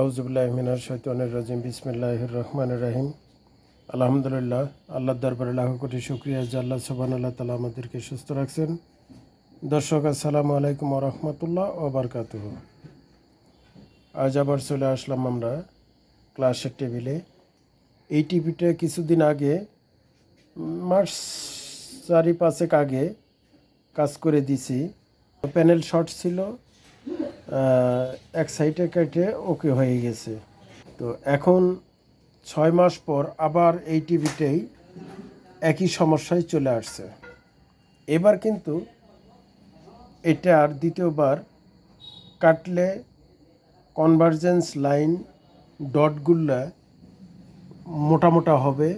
আউজুবুল্লাহমিনার শৈতানের রাজিম বিসমিল্লাহ রহমান রাহিম। আলহামদুলিল্লাহ আল্লাহ দরবার লাখ কোটি শুক্রিয়া যে আল্লাহ সুবান আল্লাহ তালা আমাদেরকে সুস্থ রাখছেন। দর্শক, আসসালামু আলাইকুম রহমতুল্লাহ ও বারকাতুহ। আজ আবার চলে আসলাম আমরা ক্লাসের টেবিলে। এই টিভিটা কিছুদিন আগে মাস চারি পাঁচেক আগে কাজ করে দিছি প্যানেল শর্ট ছিল এক সাইডে কেটে ওকে হয়ে গেছে। তো এখন ছয় মাস পর আবার এই টিভিতেই একই সমস্যায় চলে আসছে। এবার কিন্তু এটা আর দ্বিতীয়বার কাটলে কনভার্জেন্স লাইন ডটগুলো মোটা মোটা হবে।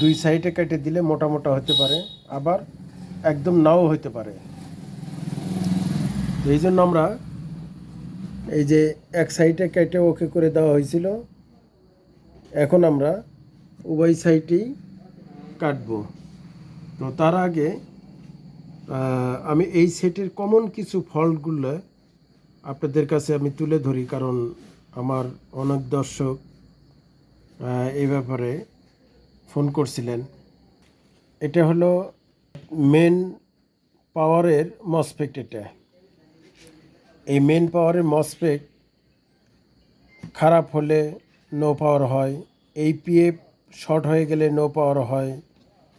দুই সাইডে কেটে দিলে মোটা মোটা হতে পারে, আবার একদম নাও হতে পারে। এই জন্য আমরা এই যে এক সাইডে কেটে ওকে করে দেওয়া হয়েছিল, এখন আমরা উভয় সাইডেই কাটবো। তো তার আগে আমি এই সেটের কমন কিছু ফল্টগুলো আপনাদের কাছে আমি তুলে ধরি, কারণ আমার অনেক দর্শক এই ব্যাপারে ফোন করছিলেন। এটা হলো মেন পাওয়ারের মসপেক্ট এটা। এই মেন পাওয়ারের মসপেক খারাপ হলে নো পাওয়ার হয়, এই পিএফ শর্ট হয়ে গেলে নো পাওয়ার হয়,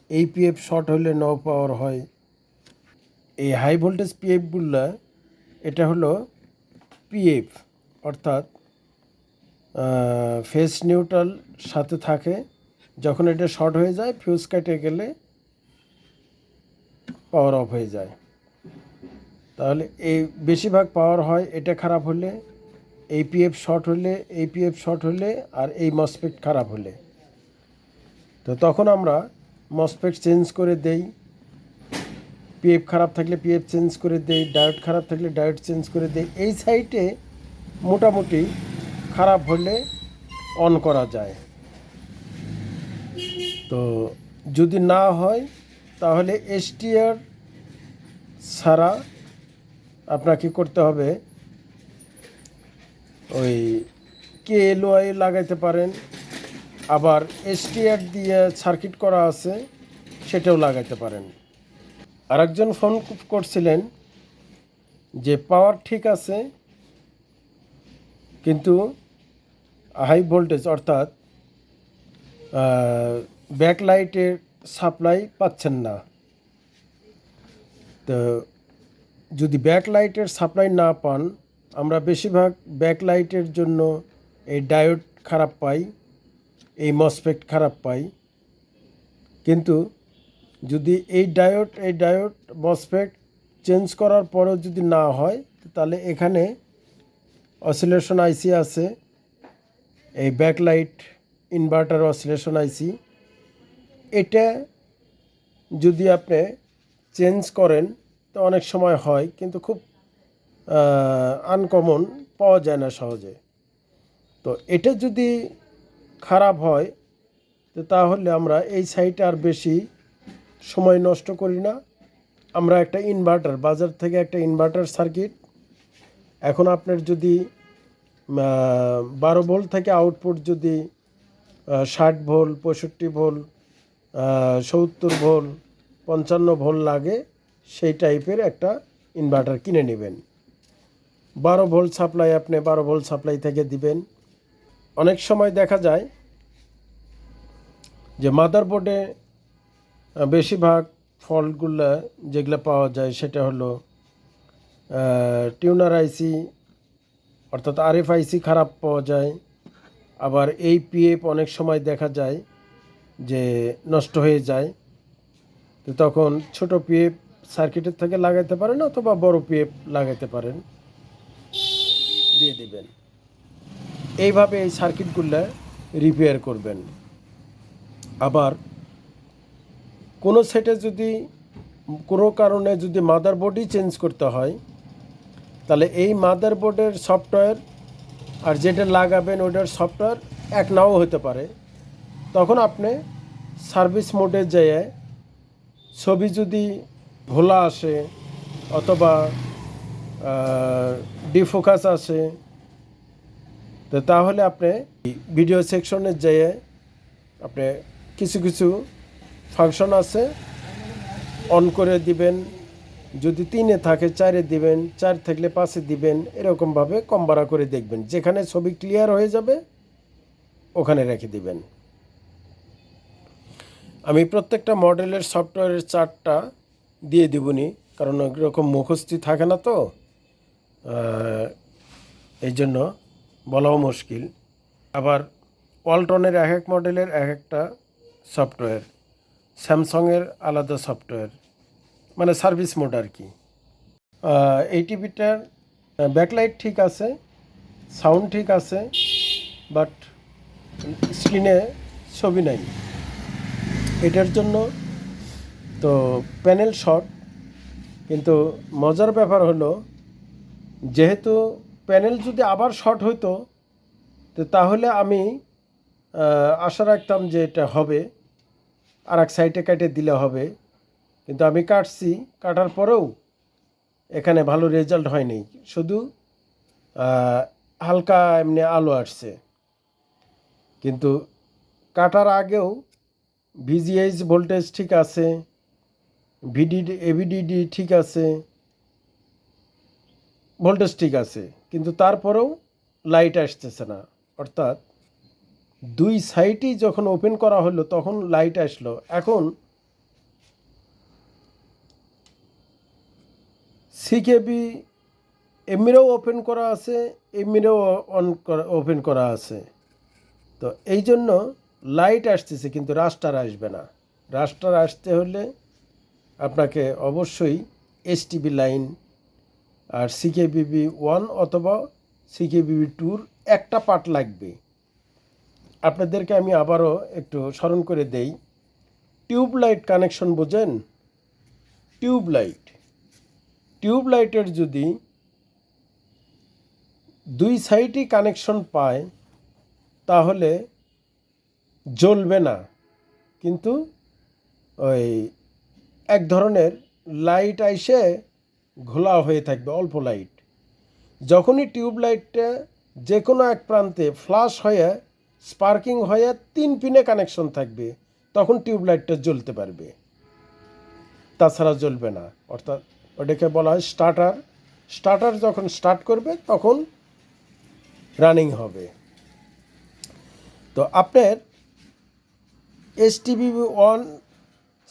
এই পিএফ শর্ট হলে নো পাওয়ার হয়। এই হাই ভোল্টেজ পিএফগুলো এটা হলো পিএফ অর্থাৎ ফেস নিউট্রাল সাথে থাকে, যখন এটা শর্ট হয়ে যায় ফিউজ কেটে গেলে পাওয়ার অফ হয়ে যায়। তাহলে এই বেশিরভাগ পাওয়ার হয় এটা খারাপ হলে এই পিএফ শর্ট হলে এই পিএফ শর্ট হলে আর এই মসপেক্ট খারাপ হলে। তো তখন আমরা মসপেক্ট চেঞ্জ করে দেই পিএফ খারাপ থাকলে পিএফ চেঞ্জ করে দেই ডায়োড খারাপ থাকলে ডায়োড চেঞ্জ করে দেই। এই সাইটে মোটামুটি খারাপ হলে অন করা যায়। তো যদি না হয়, তাহলে এসটিআর ছাড়া আপনাকে করতে হবে? ওই কে এলওয়াই লাগাইতে পারেন। আবার এসটিআর দিয়ে সার্কিট করা আছে, সেটাও লাগাইতে পারেন। আরেকজন ফোন করছিলেন যে পাওয়ার ঠিক আছে, কিন্তু হাই ভোল্টেজ অর্থাৎ ব্যাকলাইটের সাপ্লাই পাচ্ছেন না। তো যদি ব্যাকলাইটের সাপ্লাই না পান, আমরা বেশিরভাগ ব্যাকলাইটের জন্য এই ডায়োড খারাপ পাই, এই মসপেক্ট খারাপ পাই। কিন্তু যদি এই ডায়োড এই ডায়োড মসপেক্ট চেঞ্জ করার পরেও যদি না হয়, তাহলে এখানে অসিলেশন আইসি আছে, এই ব্যাকলাইট ইনভার্টার অসিলেশন আইসি। এটা যদি আপনি চেঞ্জ করেন অনেক সময় হয়, কিন্তু খুব আনকমন পাওয়া যায় না সহজে। তো এটা যদি খারাপ হয়, তো তাহলে আমরা এই সাইটে আর বেশি সময় নষ্ট করি না। আমরা একটা ইনভার্টার বাজার থেকে একটা ইনভার্টার সার্কিট এখন আপনার যদি বারো ভোল্ট থেকে আউটপুট যদি ষাট ভোল্ট, পঁয়ষট্টি ভোল্ট সত্তর ভোল্ট, পঞ্চান্ন ভোল্ট লাগে সেই টাইপের একটা ইনভার্টার কিনে নেবেন। বারো ভোল্ট সাপ্লাই আপনি বারো ভোল্ট সাপ্লাই থেকে দিবেন। অনেক সময় দেখা যায় যে মাদারবোর্ডে বেশিরভাগ ফল্টগুলো যেগুলো পাওয়া যায় সেটা হলো টিউনার আইসি অর্থাৎ আরএফ আইসি খারাপ পাওয়া যায়। আবার এই পিএফ অনেক সময় দেখা যায় যে নষ্ট হয়ে যায়। তো তখন ছোট পিএফ সার্কিটের থেকে লাগাইতে পারেন অথবা বড় পিএফ লাগাইতে পারেন। দিয়ে দিবেন। এইভাবে এই সার্কিটগুলো রিপেয়ার করবেন। আবার কোনো সেটে যদি, কোনো কারণে যদি মাদারবোর্ডই চেঞ্জ করতে হয়, তাহলে এই মাদারবোর্ডের সফটওয়্যার আর যেটা লাগাবেন ওটার সফটওয়্যার এক নাও হতে পারে। তখন আপনি সার্ভিস মোডে যেয়ে ছবি যদি ভোলা আসে, অথবা ডিফোকাস আসে, তো তাহলে আপনি ভিডিও সেকশনে যেয়ে আপনি কিছু কিছু ফাংশন আছে, অন করে দিবেন, যদি তিনে থাকে, চারে দিবেন, চার থাকলে পাঁচে দিবেন, এরকমভাবে কম বাড়া করে দেখবেন। যেখানে ছবি ক্লিয়ার হয়ে যাবে, ওখানে রেখে দিবেন। আমি প্রত্যেকটা মডেলের সফটওয়্যারের চার্টটা দিয়ে দেবনি, কারণ এরকম মুখস্থি থাকে না তো। এই জন্য বলাও মুশকিল। আবার ওয়ালটনের এক এক মডেলের এক একটা সফটওয়্যার, স্যামসংয়ের আলাদা সফটওয়্যার মানে সার্ভিস মোড আর কি। এই টিভিটার ব্যাকলাইট ঠিক আছে, সাউন্ড ঠিক আছে, বাট স্ক্রিনে ছবি নাই। এটার জন্য তো প্যানেল শর্ট কিন্তু মজার ব্যাপার হলো, যেহেতু প্যানেল যদি আবার শর্ট হইতো, তো তাহলে আমি আশা রাখতাম যে এটা হবে আর এক সাইডে কেটে দিলে হবে। কিন্তু আমি কাটছি, কাটার পরেও এখানে ভালো রেজাল্ট হয়নি। শুধু হালকা এমনি আলো আসছে। কিন্তু কাটার আগেও ভিজিএইচ ভোল্টেজ ঠিক আছে ভিডিডি, এভিডিডি ঠিক আছে, ভোল্টেজ ঠিক আছে, কিন্তু তারপরেও লাইট আসতেছে না। অর্থাৎ দুই সাইডই যখন ওপেন করা হলো তখন লাইট আসলো। এখন সিকেবি এমনিও ওপেন করা আছে, এমনিও অন করা, ওপেন করা আছে। তো এই জন্য লাইট আসতেছে, কিন্তু রাস্টার আসবে না। রাস্টার আসতে হলে আপনাকে অবশ্যই এসটিবি লাইন আর সিকেবিবি ওয়ান অথবা সিকেবিবি টুর একটা পার্ট লাগবে। আপনাদেরকে আমি আবারও একটু স্মরণ করে দেই টিউব লাইট কানেকশন বোঝেন? টিউব লাইট টিউব লাইটের যদি দুই সাইডই কানেকশন পায়, তাহলে জ্বলবে না। কিন্তু ওই এক ধরনের লাইট আইসে ঘোলা হয়ে থাকবে, অল্প লাইট যখনই টিউব লাইটটা যে কোনো এক প্রান্তে ফ্লাশ হয়ে স্পার্কিং হয়ে তিন পিনে কানেকশন থাকবে, তখন টিউব লাইটটা জ্বলতে পারবে। তাছাড়া জ্বলবে না। অর্থাৎ ওটাকে বলা হয় স্টার্টার স্টার্টার যখন স্টার্ট করবে, তখন রানিং হবে। তো আপনার S TV one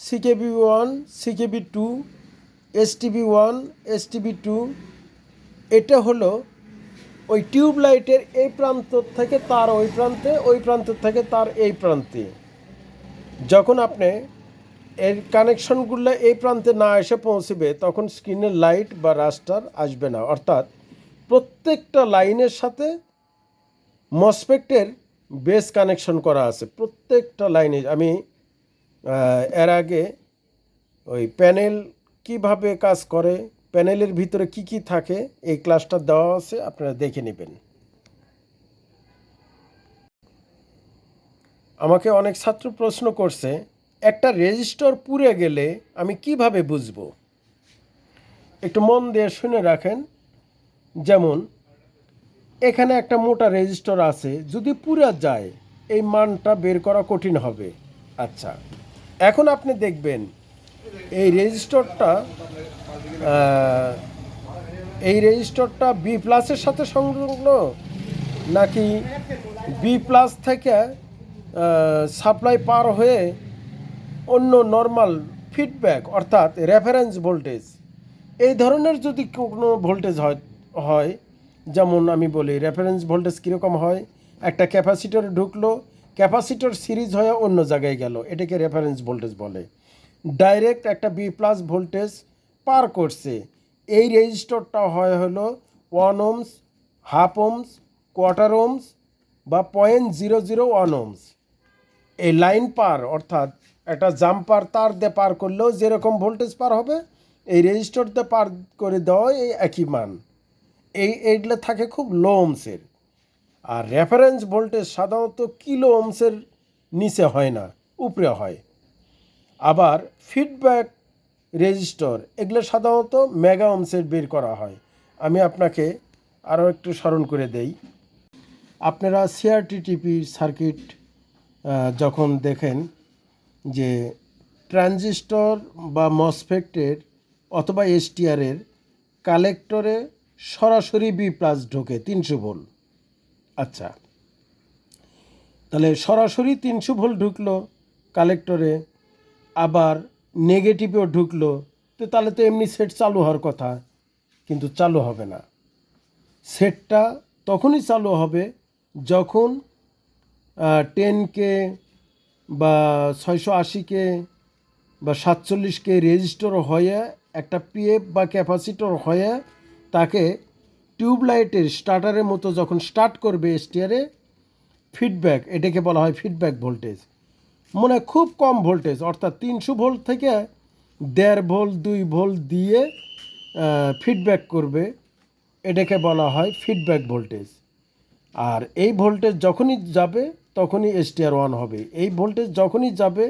CKB one, CKB two, S TV one, S TV two, এটা হলো ওই টিউব লাইটের এই প্রান্ত থেকে তার ওই প্রান্তে, ওই প্রান্ত থেকে তার এই প্রান্তে। যখন আপনি এর কানেকশনগুলো এই প্রান্তে না এসে পৌঁছবে, তখন স্ক্রিনের লাইট বা রাস্টার আসবে না। অর্থাৎ প্রত্যেকটা লাইনের সাথে মসপেক্টের বেস কানেকশন করা আছে, প্রত্যেকটা লাইনে। আমি এর আগে ওই প্যানেল কীভাবে কাজ করে, প্যানেলের ভিতরে কি কি থাকে, এই ক্লাসটা দেওয়া আছে, আপনারা দেখে নেবেন। আমাকে অনেক ছাত্র প্রশ্ন করছে, একটা রেজিস্টার পুড়ে গেলে আমি কীভাবে বুঝব? একটু মন দিয়ে শুনে রাখেন, যেমন, এখানে একটা মোটা রেজিস্টার আছে, যদি পুরা যায়, এই মানটা বের করা কঠিন হবে। আচ্ছা। এখন আপনি দেখবেন, এই রেজিস্টারটা এই রেজিস্টারটা বি প্লাসের সাথে সংলগ্ন নাকি বি প্লাস থেকে সাপ্লাই পার হয়ে অন্য নর্মাল ফিডব্যাক অর্থাৎ রেফারেন্স ভোল্টেজ এই ধরনের যদি কোনো ভোল্টেজ হয় হয়, যেমন আমি বলি রেফারেন্স ভোল্টেজ কীরকম হয়, একটা ক্যাপাসিটর ঢুকলো ক্যাপাসিটর সিরিজ হয়ে অন্য জায়গায় গেল। এটাকে রেফারেন্স ভোল্টেজ বলে। ডাইরেক্ট একটা বি প্লাস ভোল্টেজ পার করছে। এই রেজিস্টরটা হয় হলো one ohms half ohms quarter ohms বা point zero zero one ohms এই লাইন পার, অর্থাৎ একটা জাম্পার তার দিয়ে পার করলেও যেরকম ভোল্টেজ পার হবে, এই রেজিস্টার দিয়ে পার করে দেওয়া এই একই মান। এই, এইগুলো থাকে খুব লো ওমসের আর রেফারেন্স ভোল্টেজ সাধারণত কিলো ওমসের নিচে হয় না, উপরে হয়। আবার ফিডব্যাক রেজিস্টর এগুলো সাধারণত মেগা ওমসের বের করা হয়। আমি আপনাকে আরও একটু স্মরণ করে দেই। আপনারা সিআরটিটিপি সার্কিট যখন দেখেন যে ট্রানজিস্টর বা মসফেক্টের অথবা এসটিআরের কালেক্টরে সরাসরি বি প্লাস ঢোকে তিনশো ভোল্ট আচ্ছা। তাহলে সরাসরি তিনশো ভোল্ট ঢুকলো কালেক্টরে আবার নেগেটিভেও ঢুকলো, তো তাহলে তো এমনি সেট চালু হওয়ার কথা, কিন্তু চালু হবে না। সেটটা তখনই চালু হবে যখন টেন কে বা ছয়শো আশিকে বা সাতচল্লিশকে রেজিস্টর হয়ে একটা পিএফ বা ক্যাপাসিটর হয়ে তাকে টিউবলাইটের স্টার্টারের মতো যখন স্টার্ট করবে স্টিয়ারে ফিডব্যাক এটাকে বলা হয় ফিডব্যাক ভোল্টেজ মনে খুব কম ভোল্টেজ অর্থাৎ তিনশো ভোল্ট থেকে দেড় ভোল্ট দুই ভোল্ট দিয়ে ফিডব্যাক করবে, এটাকে বলা হয় ফিডব্যাক ভোল্টেজ আর এই ভোল্টেজ যখনই যাবে, তখনই এসটিআর ওয়ান হবে। এই ভোল্টেজ যখনই যাবে,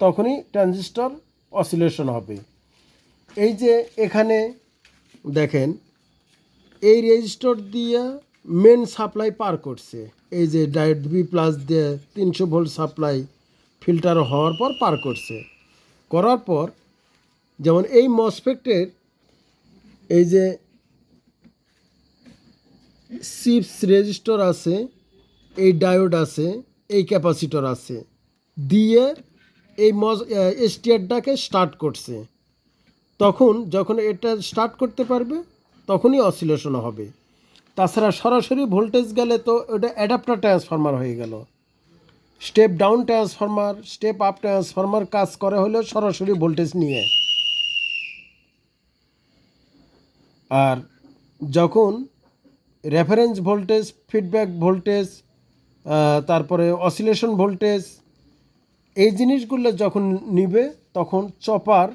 তখনই ট্রানজিস্টর অসিলেশন হবে। এই যে এখানে দেখেন এই রেজিস্টর দিয়ে মেন সাপ্লাই পার করছে। এই যে ডায়েট বি প্লাস দিয়ে তিনশো ভোল্ট সাপ্লাই ফিল্টার হওয়ার পর পার করছে। করার পর যেমন এই মসফেক্টের এই যে সিপস রেজিস্টর আছে, এই ডায়োড আছে, এই ক্যাপাসিটর আছে, দিয়ে এই মজ এসটিআরটাকে স্টার্ট করছে। তখন যখন এটা স্টার্ট করতে পারবে তখনই অসিলেশন হবে। তাছাড়া সরাসরি ভোল্টেজ গেলে তো ওটা অ্যাডাপ্টার ট্রান্সফরমার হয়ে গেল। Step down transformer, step up transformer কাজ করে হলো সরাসরি ভোল্টেজ নিয়ে। আর যখন রেফারেন্স ভোল্টেজ ফিডব্যাক ভোল্টেজ তারপরে অসিলেশন ভোল্টেজ এই জিনিসগুলো যখন নিবে, তখন চপার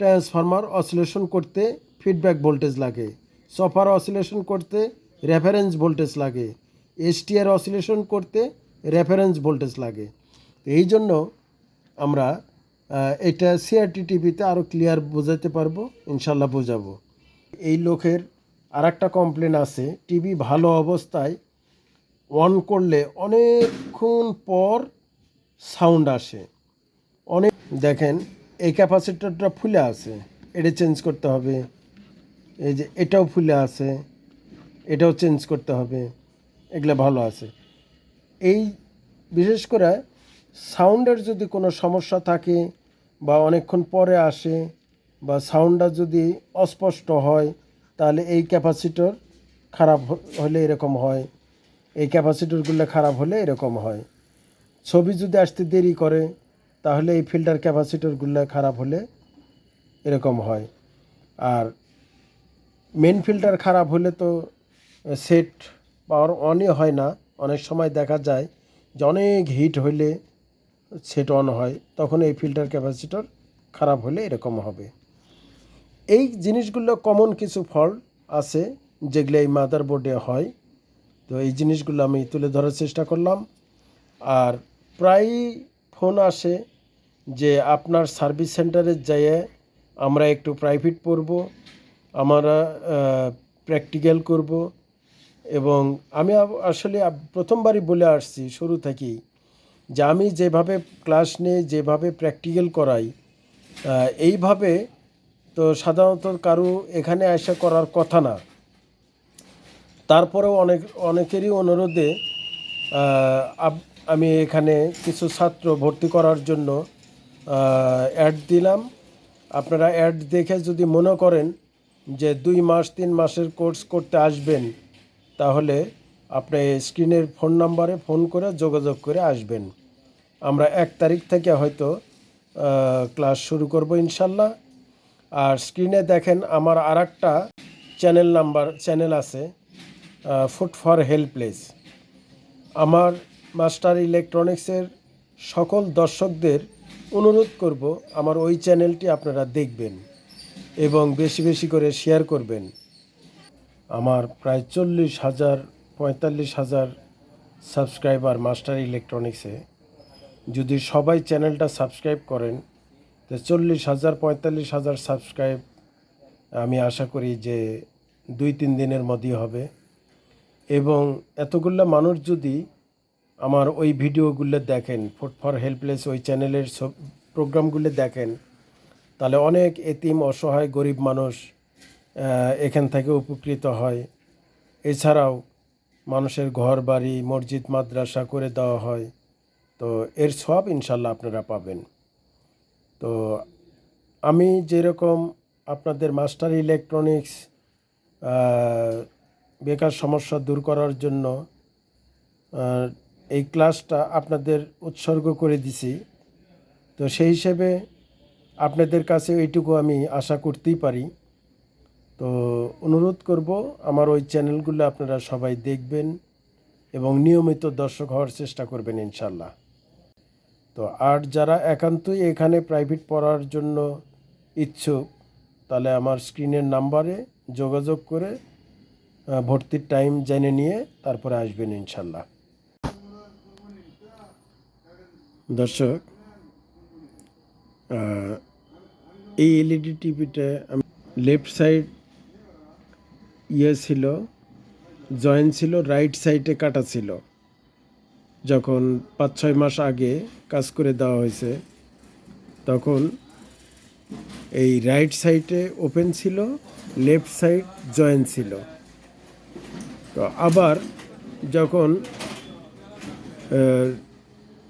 ট্রান্সফরমার অসিলেশন করতে ফিডব্যাক ভোল্টেজ লাগে। চপার অসিলেশন করতে রেফারেন্স ভোল্টেজ লাগে। এসটিআর অসিলেশন করতে রেফারেন্স ভোল্টেজ লাগে। এই জন্য আমরা এটা সিআরটি টিভিতে আরও ক্লিয়ার বোঝাতে পারব ইনশাল্লাহ বোঝাবো। এই লোকের আর একটা কমপ্লেন আছে টিভি ভালো অবস্থায় অন করলে অনেকক্ষণ পর সাউন্ড আসে। অনেক দেখেন, এই ক্যাপাসিটরটা ফুলে আছে, এটা চেঞ্জ করতে হবে। এই যে এটাও ফুলে আছে, এটাও চেঞ্জ করতে হবে, এগুলো ভালো আছে। এই বিশেষ করে সাউন্ডের যদি কোনো সমস্যা থাকে বা অনেকক্ষণ পরে আসে বা সাউন্ডটা যদি অস্পষ্ট হয়, তাহলে এই ক্যাপাসিটর খারাপ হলে এরকম হয়। এই ক্যাপাসিটরগুলো খারাপ হলে এরকম হয়। ছবি যদি আসতে দেরি করে, তাহলে এই ফিল্টার ক্যাপাসিটরগুলো খারাপ হলে এরকম হয়। আর মেন ফিল্টার খারাপ হলে তো সেট পাওয়ার অনই হয় না। অনেক সময় দেখা যায় যে অনেক হিট হইলে সেট অন হয়, তখন এই ফিল্টার ক্যাপাসিটর খারাপ হলে এরকম হবে। এই জিনিসগুলো কমন কিছু ফল্ট আছে যেগুলো এই মাদার বোর্ডে হয়। তো এই জিনিসগুলো আমি তুলে ধরার চেষ্টা করলাম। আর প্রায়ই ফোন আসে যে আপনার সার্ভিস সেন্টারে যেয়ে আমরা একটু প্রাইভেট পড়ব। আমরা প্র্যাকটিক্যাল করব এবং আমি আসলে প্রথমবারই বলে আসছি শুরু থেকেই যে আমি যেভাবে ক্লাস নিয়ে যেভাবে প্র্যাকটিক্যাল করাই এইভাবে তো সাধারণত কারও এখানে আসা করার কথা না। তারপরেও অনেক, অনেকেরই অনুরোধে আমি এখানে কিছু ছাত্র ভর্তি করার জন্য অ্যাড দিলাম। আপনারা অ্যাড দেখে যদি মনে করেন যে দুই মাস, তিন মাসের কোর্স করতে আসবেন, তাহলে আপনি স্ক্রিনের ফোন নাম্বারে ফোন করে যোগাযোগ করে আসবেন। আমরা এক তারিখ থেকে হয়তো ক্লাস শুরু করব ইনশাল্লাহ। আর স্ক্রিনে দেখেন আমার আর একটা চ্যানেল নাম্বার, চ্যানেল আছে ফুড ফর হেল্পলেস আমার মাস্টার ইলেকট্রনিক্সের সকল দর্শকদের অনুরোধ করব, আমার ওই চ্যানেলটি আপনারা দেখবেন। এবং বেশি বেশি করে শেয়ার করবেন। আমার প্রায় চল্লিশ হাজার, পঁয়তাল্লিশ হাজার সাবস্ক্রাইবার মাস্টার ইলেকট্রনিক্সে যদি সবাই চ্যানেলটা সাবস্ক্রাইব করেন, তো চল্লিশ হাজার, পঁয়তাল্লিশ হাজার সাবস্ক্রাইব আমি আশা করি যে দুই, তিন দিনের মধ্যেই হবে। এবং এতগুলো মানুষ যদি আমার ওই ভিডিওগুলো দেখেন ফুড ফর হেল্পলেস ওই চ্যানেলের সব প্রোগ্রামগুলো দেখেন তাহলে অনেক এতিম, অসহায়, গরিব মানুষ এখান থেকে উপকৃত হয়। এছাড়াও মানুষের ঘর বাড়ি মসজিদ, মাদ্রাসা করে দেওয়া হয়। তো এর সব ইনশাল্লাহ আপনারা পাবেন। তো আমি যেরকম আপনাদের মাস্টার ইলেকট্রনিক্স বেকার সমস্যা দূর করার জন্য এই ক্লাসটা আপনাদের উৎসর্গ করে দিছি। তো সেই হিসেবে আপনাদের কাছে এইটুকু আমি আশা করতেই পারি। তো অনুরোধ করব, আমার ওই চ্যানেলগুলো আপনারা সবাই দেখবেন এবং নিয়মিত দর্শক হওয়ার চেষ্টা করবেন ইনশাল্লাহ তো আর যারা একান্তই এখানে প্রাইভেট পড়ার জন্য ইচ্ছুক, তাহলে আমার স্ক্রিনের নাম্বারে যোগাযোগ করে ভর্তির টাইম জেনে নিয়ে তারপরে আসবেন ইনশাল্লাহ দর্শক এই এলইডি টিভিতে লেফট সাইড ইয়ে ছিল জয়েন্ট ছিল রাইট সাইডে কাটা ছিল। যখন পাঁচ ছয় মাস আগে কাজ করে দেওয়া হয়েছে, তখন এই রাইট সাইডে ওপেন ছিল লেফট সাইড জয়েন্ট ছিল। তো আবার যখন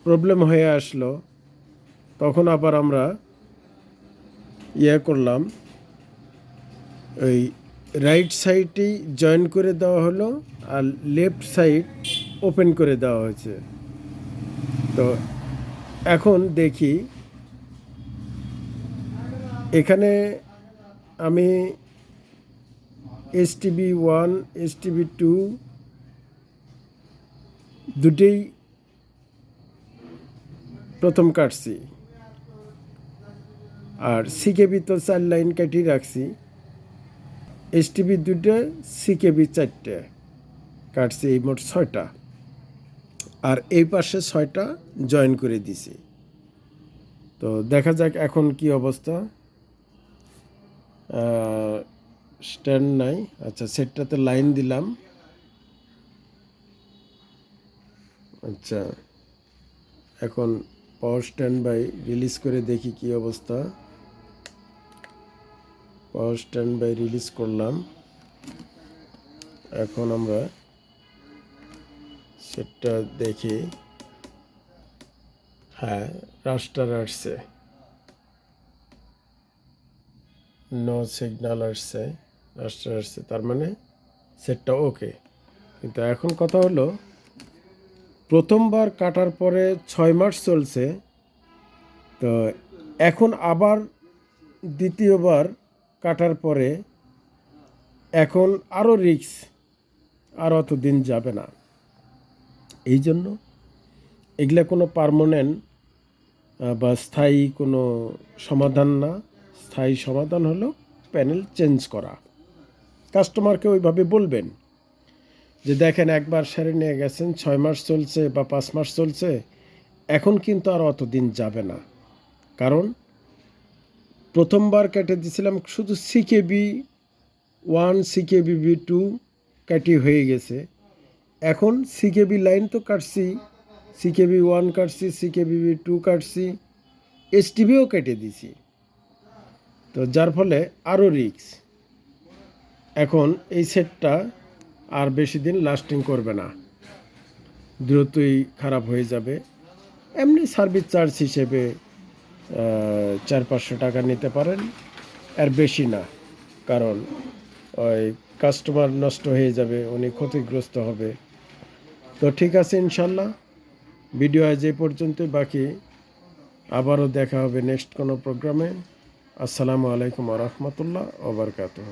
প্রবলেম হয়ে আসলো তখন আবার আমরা ইয়ে করলাম, ওই রাইট সাইডেই জয়েন করে দেওয়া হলো আর লেফট সাইড ওপেন করে দেওয়া হয়েছে। তো এখন দেখি এখানে আমি S TV one S TV two দুটেই প্রথম কাটছি। আর সিকেবি তো চার লাইন কাটিয়ে রাখছি। এস টিভি দুটো সিকেবি চারটে। কাটছি এই মোট ছয়টা। আর এই পাশে ছয়টা জয়েন করে দিছি। তো দেখা যাক এখন কি অবস্থা। স্ট্যান্ড নাই। আচ্ছা সেটটাতে লাইন দিলাম। আচ্ছা এখন পাওয়ার স্ট্যান্ড বাই রিলিজ করে দেখি কি অবস্থা। পাওয়ার স্ট্যান্ড বাই রিলিজ করলাম। এখন আমরা সেটটা দেখি। হ্যাঁ রাস্টার আসছে। নো সিগনাল আসছে রাস্টার আসছে, তার মানে সেটটা ওকে কিন্তু এখন কথা হলো, প্রথমবার কাটার পরে ছয় মাস চলছে, তো এখন আবার দ্বিতীয়বার কাটার পরে এখন আরও রিক্স আর অত দিন যাবে না। এই জন্য এগুলা কোনো পারমানেন্ট বা স্থায়ী কোনো সমাধান না। স্থায়ী সমাধান হলো প্যানেল চেঞ্জ করা। কাস্টমারকে ওইভাবে বলবেন যে, দেখেন, একবার সেরে নিয়ে গেছেন, ছয় মাস চলছে বা পাঁচ মাস চলছে, এখন কিন্তু আর অত দিন যাবে না। কারণ প্রথমবার কেটে দিয়েছিলাম শুধু সিকেবি ওয়ান সিকেবি টু কাটি হয়ে গেছে। এখন সিকেবি লাইন তো কাটছি সিকেবি ওয়ান কাটছি সিকেবি টু কাটছি এস টিভিও কেটে দিছি। তো যার ফলে আরও রিক্স এখন এই সেটটা আর বেশি দিন লাস্টিং করবে না। দ্রুতই খারাপ হয়ে যাবে। এমনি সার্ভিস চার্জ হিসেবে চার পাঁচশো টাকা নিতে পারেন। আর বেশি না, কারণ ওই কাস্টমার নষ্ট হয়ে যাবে, উনি ক্ষতিগ্রস্ত হবে। তো ঠিক আছে, ইনশাল্লাহ। ভিডিও আজ এই পর্যন্ত বাকি আবারও দেখা হবে নেক্সট কোনো প্রোগ্রামে আসসালামু আলাইকুম রহমতুল্লাহ ওবরকাতুহ